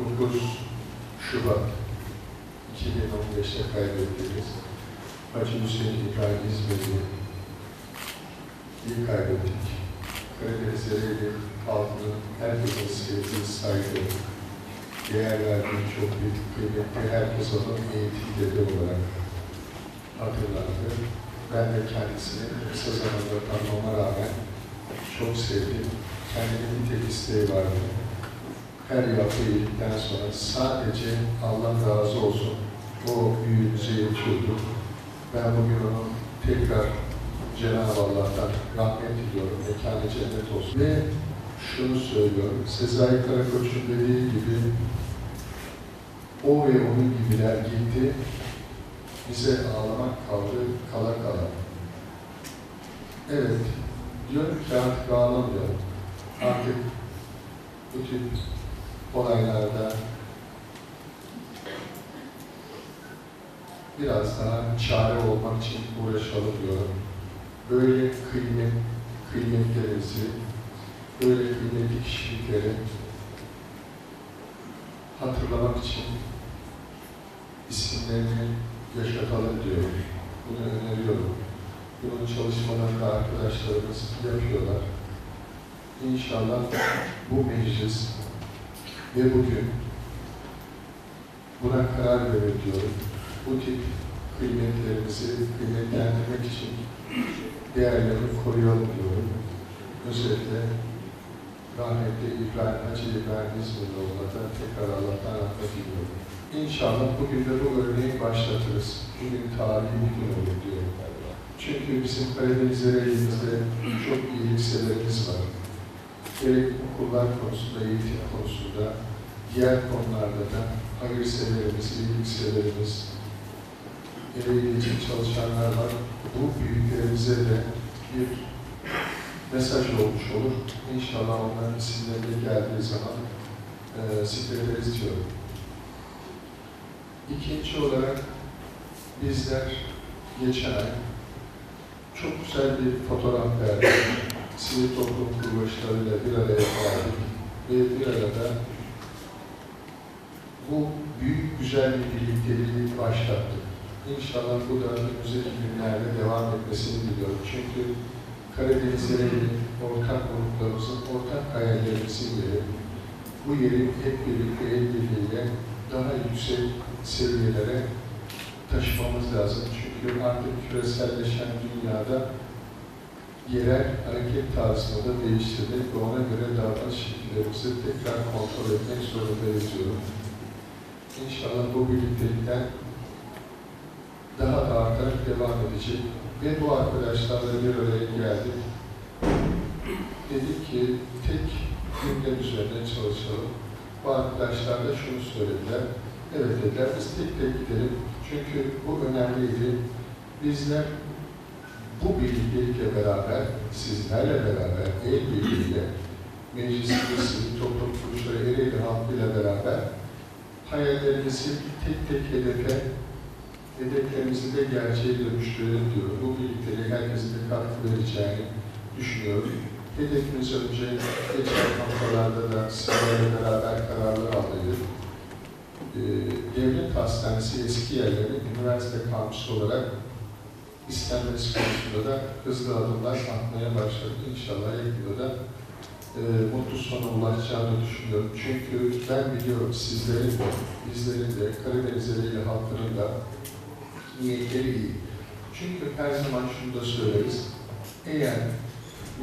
9 Şubat 2015'te kaybettiğimiz Hacı Hüseyin İbrahim İzmir'i iyi kaybettik. Karadeniz Ereğli halkının herkesin sevdiği, saygı, değer verdiği çok büyük kıymetli herkes onun eğitim dedi olarak hatırlandı. Ben de kendisini kısa zamanda tanımama rağmen çok sevdim. Kendine bir tek isteği vardı. Her yaptığı iyilikten sonra sadece Allah razı olsun o büyüğümüze yetiyordu. Ben bugün onu tekrar Cenab-ı Allah'tan rahmet diliyorum. Mekanı cennet olsun. Ve şunu söylüyorum. Sezai Karakoç'un dediği gibi o ve onun gibiler gitti. Bize ağlamak kaldı, kala kala. Evet, diyorum ki artık ağlamayalım. Artık bu tip olaylarda biraz daha çare olmak için uğraşalım diyorum. Böyle kıymet, kıymetlerimizi, böyle kıymetli kişilikleri hatırlamak için isimlerini yaşatalım diyorum. Bunu öneriyorum. Bunun çalışmalarını arkadaşlarımız yapıyorlar. İnşallah bu meclis ve bugün buna karar verir diyorum. Bu tip kıymetlerimizi kıymetlendirmek için değerlerini koruyalım diyorum. Özellikle rahmetli İbrahim Hacı İbrahim İzmir'oğlu'na da tekrar Allah'tan rahmet diliyorum. İnşallah bugün de bu örneği başlatırız. Bugün tarihi bir gün olur diyorum. Çünkü bizim Karadeniz elimizde çok iyilikseverimiz var. Gerek okullar konusunda, eğitim konusunda, diğer konularda da hayırseverimiz, iyilikseverimiz, emeği için çalışanlar var. Bu büyüklerimize de bir mesaj olmuş olur. İnşallah onların isimleri geldiği zaman e, zikrederiz diyorum. İkinci olarak bizler geçen ay çok güzel bir fotoğraf verdik. Sivil toplum kuruluşlarıyla bir araya geldik ve bir arada bu büyük güzel bir birlikteliği başlattık. İnşallah bu da önümüzdeki günlerde devam etmesini diliyorum. Çünkü Karadeniz'in ortak gruplarımızın ortak hayallerimizin yeri, bu yeri hep birlikte el birliğiyle daha yüksek seviyelere taşımamız lazım. Çünkü artık küreselleşen dünyada yerel hareket tarzını da değiştirdik ve ona göre davranış şekillerimizi tekrar kontrol etmek zorundayız diyorum. İnşallah bu birliktelikten daha da artarak devam edecek. Ve bu arkadaşlarla bir araya geldik. Dedik ki tek gündem üzerine çalışalım. Bu arkadaşlar da şunu söylediler. Evet dediler, biz tek tek gidelim. Çünkü bu önemliydi. Bizler bu birliktelikle beraber, sizlerle beraber, el birliğiyle, meclisimiz, sivil toplum kuruluşları, Ereğli halkıyla beraber hayallerimizi tek tek hedefe, hedeflerimizi de gerçeğe dönüştürelim diyorum. Bu birlikteliğe herkesin de katkı vereceğini düşünüyorum. Hedefimiz önce geçen haftalarda da sizlerle beraber kararlar aldıydık. Ee, devlet hastanesi eski yerleri üniversite kampüsü olarak istenmesi konusunda da hızlı adımlar atmaya başladı. İnşallah yakında da e, mutlu sona ulaşacağını düşünüyorum. Çünkü ben biliyorum sizlerin de, bizlerin de, Karadeniz Ereğli halkının da niyetleri iyi. Çünkü her zaman şunu da söyleriz. Eğer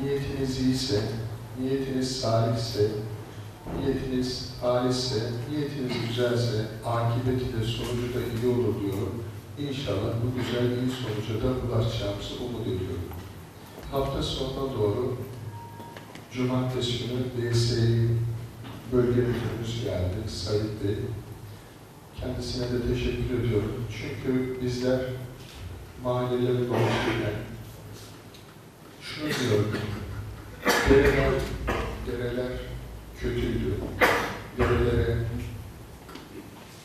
niyetiniz iyiyse, niyetiniz salihse, niyetiniz halisse, niyetiniz güzelse, akıbeti de sonucu da iyi olur diyorum. İnşallah bu güzel iyi sonuca da ulaşacağımızı umut ediyorum. Hafta sonuna doğru Cumartesi günü DSİ bölge müdürümüz geldi, Sayit Bey. Kendisine de teşekkür ediyorum. Çünkü bizler mahalleleri dolaşırken şunu diyorum, dereler, dereler kötüydü. Derelere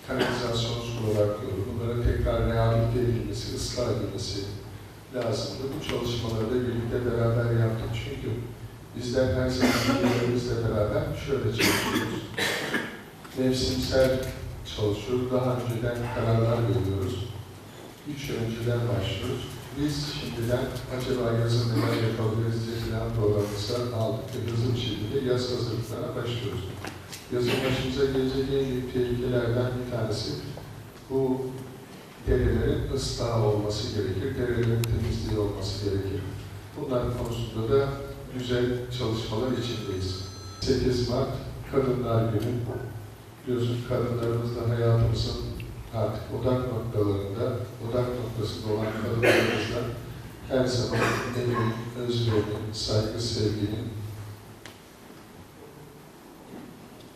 kanalizasyon suları akıyordu. Bunlara tekrar rehabilite edilmesi, ıslah edilmesi lazımdı. Bu çalışmaları da birlikte beraber yaptık. Çünkü bizler her zaman birbirimizle beraber şöyle çalışıyoruz. mevsimsel çalışıyoruz. Daha önceden kararlar veriyoruz. Üç yıl önceden başlıyoruz. Biz şimdiden acaba yazın neler yapabiliriz diye plan programımızı aldık ve hızlı bir yaz hazırlıklarına başlıyoruz. Yazın başımıza gelecek en büyük tehlikelerden bir tanesi bu derelerin ıslah olması gerekir, derelerin temizliği olması gerekir. Bunlar konusunda da güzel çalışmalar içindeyiz. 8 Mart Kadınlar Günü. Biliyorsun kadınlarımız da hayatımızın artık odak noktalarında, odak noktasında olan kadınlarımızla her zaman emin, özverinin, saygı, sevginin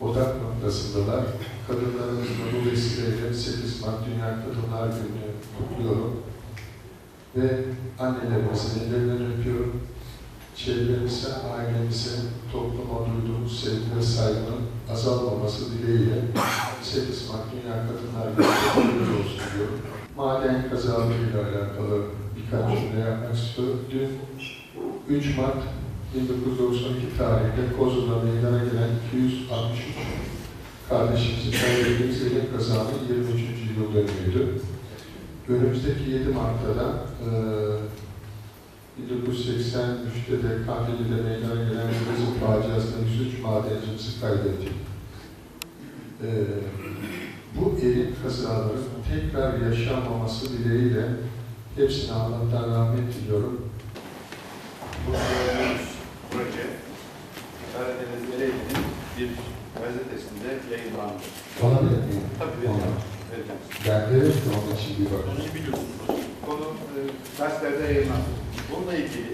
odak noktasındalar. Kadınlarımızla bu vesileyle 8 Mart Dünya Kadınlar Günü'nü kutluyorum. Ve annelerimizin ellerinden öpüyorum. Çevremize, ailemize, topluma duyduğumuz sevgi ve saygının azalmaması dileğiyle 8 Mart Dünya Kadınlar Günü olsun diyorum. Maden kazalarıyla alakalı birkaç cümle yapmak istiyorum. Dün 3 Mart 1992 tarihinde Kozlu'da meydana gelen 263 kardeşimizi kaybettiğimiz elim kazanın 23. yıl dönümüydü. Önümüzdeki 7 Mart'ta da e, 1983'te de Kandili'de meydana gelen Kızıl faciasında 103 madencimizi kaybettik. E, bu elim kazaların tekrar yaşanmaması dileğiyle hepsine Allah'tan rahmet diliyorum. Bu proje Karadeniz Ereğli'nin bir yayınlandı. Olabilir mi? Tabii vereceğim. vereceğim. Ben derim ki onun için bir bakın. Onu biliyorsunuz. Konu e, gazetede yayınlandı. Bununla ilgili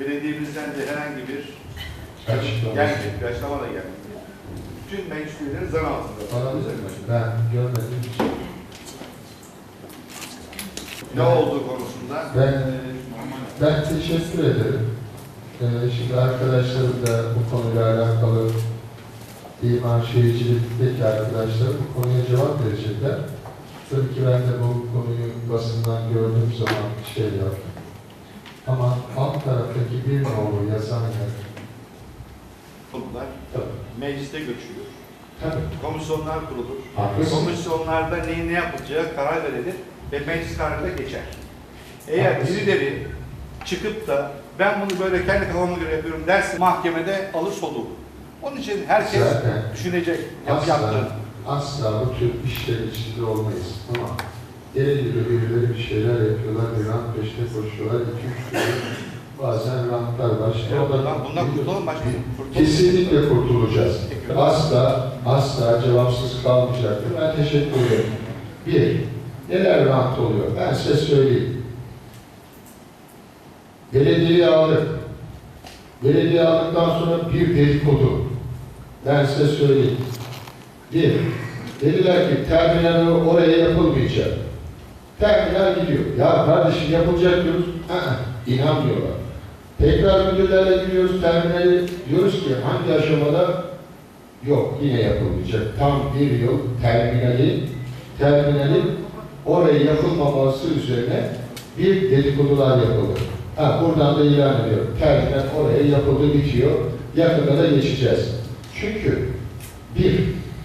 belediyemizden de herhangi bir Açıklama. gelmedi, bir açıklama da gelmedi. Bütün meclis üyeleri zan altında. Olabilir mi? Ben görmedim. Ne olduğu konusunda Ben- e, Ben teşekkür ederim. Ee, şimdi arkadaşlarım da bu konuyla alakalı iman şehircilikteki arkadaşlar bu konuya cevap verecekler. Tabii ki ben de bu konuyu basından gördüğüm zaman şey yaptım. Ama alt taraftaki bir nolu yazan yer. konular Tabii. mecliste göçüyor. Tabii. Komisyonlar kurulur. Haklısın. Komisyonlarda neyin ne yapılacağı karar verilir ve meclis kararıyla geçer. Eğer Haklısın. birileri çıkıp da ben bunu böyle kendi kafama göre yapıyorum derse mahkemede alır soluğu. Onun için herkes Zaten düşünecek yap, asla, yaptığını. asla bu tür işler içinde olmayız. Ama gereğiyle birileri bir şeyler yapıyorlar, bir rant peşine koşuyorlar. İki üç tane bazen rantlar var. İşte Ya o da- bundan, kurtulalım başka. Kesinlikle kurtulacağız. Asla, asla cevapsız kalmayacaktır. Ben teşekkür ederim. Bir, neler rant oluyor? Ben size söyleyeyim. Belediyeyi aldık. Belediye aldıktan sonra bir dedikodu. Size söyleyeyim. Bir, dediler ki terminal oraya yapılmayacak. Terminal gidiyor. Ya kardeşim yapılacak diyoruz. Aa. Tekrar müdürlerle gidiyoruz terminali. Diyoruz ki hangi aşamada? Yok yine yapılmayacak. Tam bir yıl terminali, terminalin oraya yapılmaması üzerine bir dedikodular yapıldı. Ha, buradan da ilan ediyorum. Terminal oraya yapıldı, bitiyor. Yakında da geçeceğiz. Çünkü bir,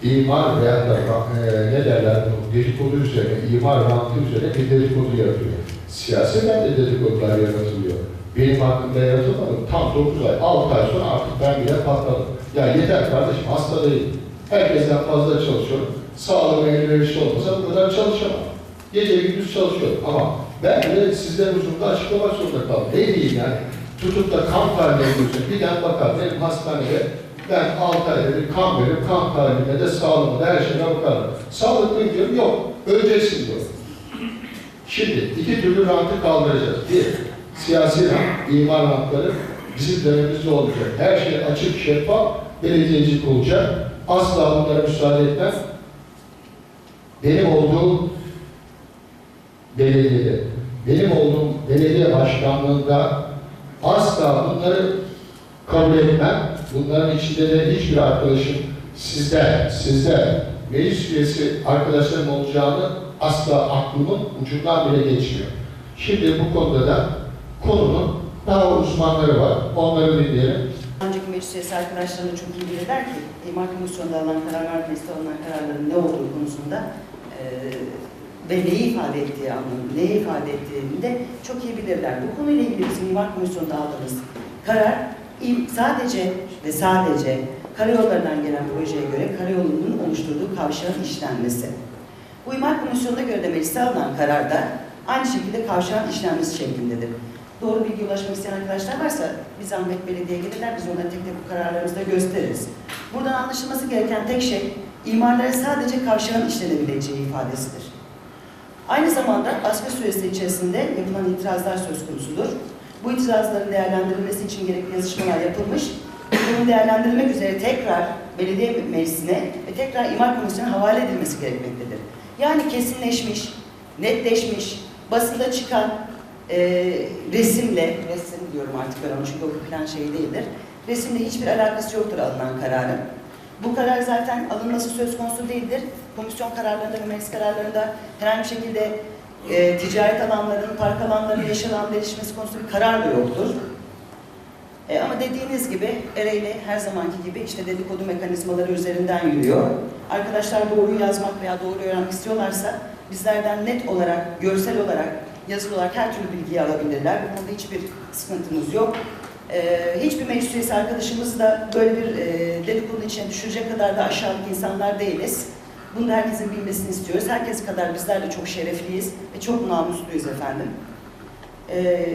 imar veya da e, ne derler dedikodu üzerine, imar rantı üzerine bir dedikodu yapıyor. Siyaseten de dedikodular yaratılıyor. Benim hakkımda yaratılmadı. Tam 9 ay, 6 ay sonra artık ben bile patladım. Ya yeter kardeşim, hasta değil. Herkesten fazla çalışıyorum. Sağlığıma elverişli olmasa bu kadar çalışamam. Gece gündüz çalışıyorum ama ben bile sizden huzurunda açıklamak zorunda kaldım. Ne diyeyim yani? Tutup da kan tahlillerine birden bakar. Benim hastanede ben 6 ayda bir kan veririm, kan tahlilinde de sağlığıma da her şeyine bakarım. Sağlıklıyım diyorum, yok. Öleceksin diyor. Şimdi iki türlü rantı kaldıracağız. Bir, siyasi rant, imar rantları bizim dönemimizde olacak. Her şey açık, şeffaf, belediyecilik olacak. Asla bunlara müsaade etmem. Benim olduğum belediyede, benim olduğum belediye başkanlığında asla bunları kabul etmem. Bunların içinde de hiçbir arkadaşım sizden, sizden meclis üyesi arkadaşlarım olacağını asla aklımın ucundan bile geçmiyor. Şimdi bu konuda da konunun daha uzmanları var. Onları dinleyelim. önceki meclis üyesi arkadaşlarım da çok iyi bilirler ki imar komisyonunda alınan karar mecliste alınan kararların ne olduğu konusunda e, ve neyi ifade ettiği anlamında, neyi ifade ettiğini de çok iyi bilirler. Bu konuyla ilgili bizim imar komisyonunda aldığımız karar sadece ve sadece karayollarından gelen projeye göre karayolunun oluşturduğu kavşağın işlenmesi. Bu imar komisyonuna göre de mecliste alınan kararda aynı şekilde kavşağın işlenmesi şeklindedir. Doğru bilgi ulaşmak isteyen arkadaşlar varsa bir zahmet belediyeye gelirler, biz onları tek tek bu kararlarımızda gösteririz. Buradan anlaşılması gereken tek şey, imarlara sadece kavşağın işlenebileceği ifadesidir. Aynı zamanda asma süresi içerisinde yapılan itirazlar söz konusudur. Bu itirazların değerlendirilmesi için gerekli yazışmalar yapılmış. Bunun değerlendirilmek üzere tekrar belediye meclisine ve tekrar imar komisyonuna havale edilmesi gerekmektedir. Yani kesinleşmiş, netleşmiş, basında çıkan e, resimle, resim diyorum artık ben onu çünkü o plan şey değildir. Resimle hiçbir alakası yoktur alınan kararın. Bu karar zaten alınması söz konusu değildir. Komisyon kararlarında ve meclis kararlarında herhangi bir şekilde e, ticaret alanlarının, park alanlarının yeşil alan değişmesi konusunda bir karar da yoktur. E, ama dediğiniz gibi Ereğli her zamanki gibi işte dedikodu mekanizmaları üzerinden yürüyor. Arkadaşlar doğruyu yazmak veya doğruyu öğrenmek istiyorlarsa bizlerden net olarak, görsel olarak, yazılı olarak her türlü bilgiyi alabilirler. Bu konuda hiçbir sıkıntımız yok. E, hiçbir meclis üyesi arkadaşımız da böyle bir e, dedikodunun içine düşürecek kadar da aşağılık insanlar değiliz. Bunu da herkesin bilmesini istiyoruz. Herkes kadar bizler de çok şerefliyiz ve çok namusluyuz efendim. E,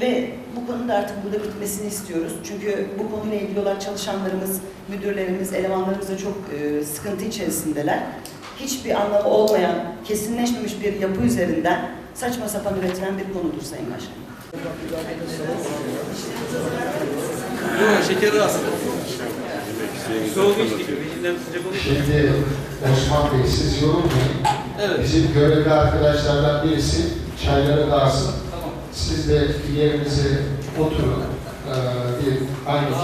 ve bu konunun da artık burada bitmesini istiyoruz. Çünkü bu konuyla ilgili olarak çalışanlarımız, müdürlerimiz, elemanlarımız da çok e, sıkıntı içerisindeler. Hiçbir anlamı olmayan, kesinleşmemiş bir yapı üzerinden saçma sapan üretilen bir konudur Sayın Başkanım. Yok şekeri az. Soğuk içtik. Şimdi Osman Bey siz yorulmayın. Evet. Bizim görevli arkadaşlardan birisi çayları dağılsın. Siz de yerinize oturun. Ee, bir aynı